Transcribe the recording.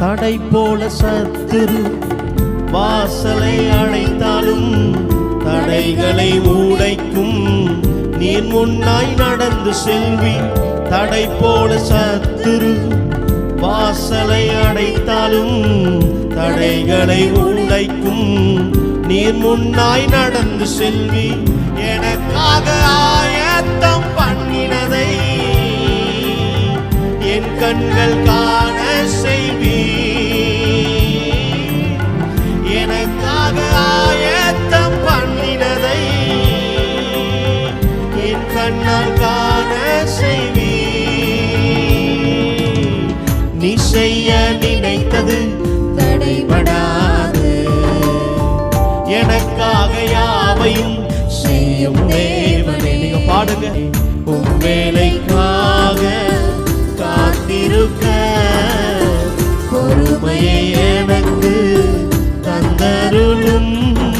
தடை போல சத்துரு வாசலை அடைத்தாலும் தடைகளை உடைக்கும் நீர் முன்னாய் நடந்து செல்வி தடை போல சத்துரு வாசலை அடைத்தாலும் தடைகளை உடைக்கும் நீர் முன்னாய் நடந்து செல்வி எனக்காக ஆயத்தம் பண்ணினதை. என் கண்கள் காண செய்வி எனக்காக ஆயத்தம் பண்ணினதை என் கண்ணால் காண செய்வி நீ செய்ய நினைத்தது தடைபடாது. எனக்காக யாவையும் செய்யும் தேவனே. நீங்க பாடுங்க. 嗯